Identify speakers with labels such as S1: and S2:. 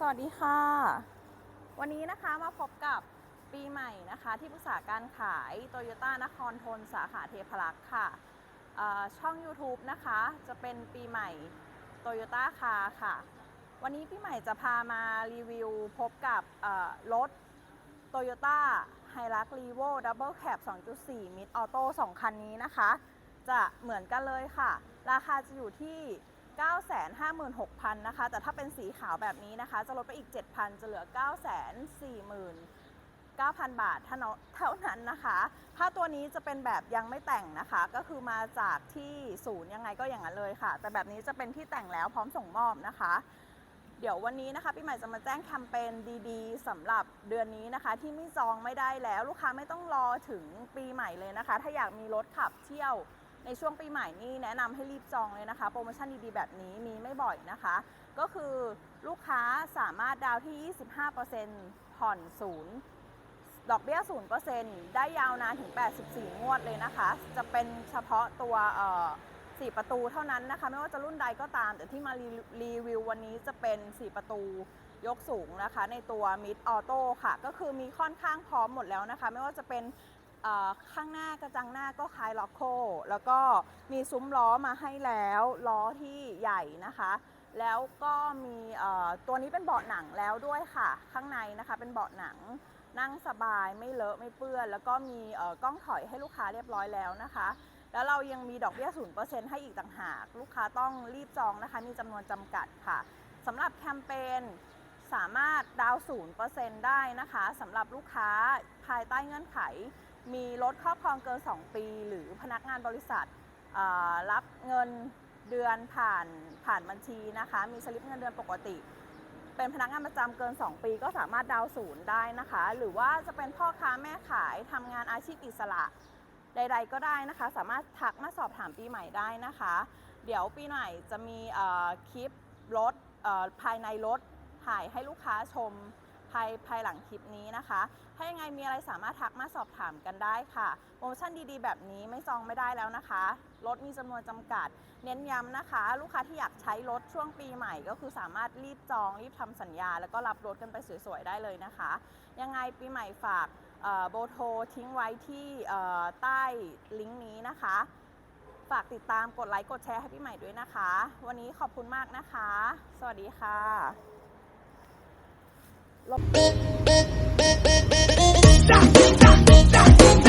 S1: สวัสดีค่ะ วันนี้นะคะมาพบกับปีใหม่นะคะ ที่ปรึกษาการขายโตโยต้านครทนสาขาเทพรักษ์ค่ะช่อง YouTube นะคะ จะเป็นปีใหม่โตโยต้าคาค่ะ วันนี้ปีใหม่จะพามารีวิวพบกับรถโตโยต้าไฮรักรีโวดับเบิลแคป2.4 มิดออโต้2คันนี้นะคะ จะเหมือนกันเลยค่ะ ราคาจะอยู่ที่ 956,000นะคะ แต่ถ้าเป็นสีขาวแบบนี้นะคะ จะลดไปอีก 7,000 จะเหลือ 949,000 บาทเท่าเท่านั้นนะคะ ถ้าตัวนี้จะเป็นแบบยังไม่แต่งนะคะ ก็คือมาจากที่ศูนย์ยังไงก็อย่างนั้นเลยค่ะ แต่แบบนี้จะเป็นที่แต่งแล้วพร้อมส่งมอบนะคะ เดี๋ยววันนี้นะคะพี่ใหม่จะมาแจ้งแคมเปญดีๆสำหรับเดือนนี้นะคะ ที่ไม่จองไม่ได้แล้วลูกค้าไม่ต้องรอถึงปีใหม่เลยนะคะ ถ้าอยากมีรถขับเที่ยว ในช่วงปีใหม่นี่แนะนำให้รีบจองเลยนะคะ โปรโมชั่นดีๆแบบนี้มีไม่บ่อยนะคะ ก็คือลูกค้าสามารถดาวน์ที่ 25%ผ่อนศูนย์ดอกเบี้ย 0%ได้ยาวนานถึง 84 งวดเลยนะคะ จะเป็นเฉพาะตัวสี่ประตูเท่านั้นนะคะ ไม่ว่าจะรุ่นใดก็ตาม แต่ที่มารีรีวิววันนี้จะเป็น 4 ประตูยกสูงนะคะ ในตัว Mid Auto ค่ะ ก็คือมีค่อนข้างพร้อมหมดแล้วนะคะ ไม่ว่าจะเป็น ข้างหน้ากระจังหน้าก็คล้ายล็อกโค แล้วก็มีซุ้มล้อมาให้แล้ว ล้อที่ใหญ่นะคะ แล้วก็มีตัวนี้เป็นเบาะหนังแล้วด้วยค่ะ ข้างในนะคะเป็นเบาะหนังนั่งสบายไม่เลอะไม่เปื้อน แล้วก็มีกล้องถอยให้ลูกค้าเรียบร้อยแล้วนะคะ แล้วเรายังมีดอกเบี้ย 0%ให้อีกต่างหาก ลูกค้าต้องรีบจองนะคะ มีจำนวนจำกัดค่ะสำหรับแคมเปญสามารถดาวน์0%ได้นะคะสำหรับลูกค้าภายใต้เงื่อนไข มีรถครอบครองเกิน 2 ปี หรือพนักงานบริษัทรับเงินเดือนผ่านผ่านบัญชีนะคะ มีสลิปเงินเดือนปกติ เป็นพนักงานประจำเกิน 2 ปีก็สามารถดาวน์ศูนย์ได้นะคะ หรือว่าจะเป็นพ่อค้าแม่ขายทำงานอาชีพอิสระใด ๆ ก็ได้นะคะ สามารถทักมาสอบถามปีใหม่ได้นะคะ เดี๋ยวปีใหม่จะมีคลิปรถภายในรถถ่ายให้ลูกค้าชม ภายภายหลังคลิปนี้นะคะ ถ้ายังไงมีอะไรสามารถทักมาสอบถามกันได้ค่ะโปรโมชั่นดีๆ แบบนี้ไม่จองไม่ได้แล้วนะคะ รถมีจำนวนจำกัด เน้นย้ำนะคะ ลูกค้าที่อยากใช้รถช่วงปีใหม่ ก็คือสามารถรีบจองรีบทำสัญญา แล้วก็รับรถกันไปสวยๆได้เลยนะคะ ยังไงปีใหม่ฝากโบโทรทิ้งไว้ที่ใต้ลิงก์นี้นะคะ ฝากติดตามกดไลค์กดแชร์ให้พี่ใหม่ด้วยนะคะ วันนี้ขอบคุณมากนะคะ สวัสดีค่ะ
S2: Da, da, da, da.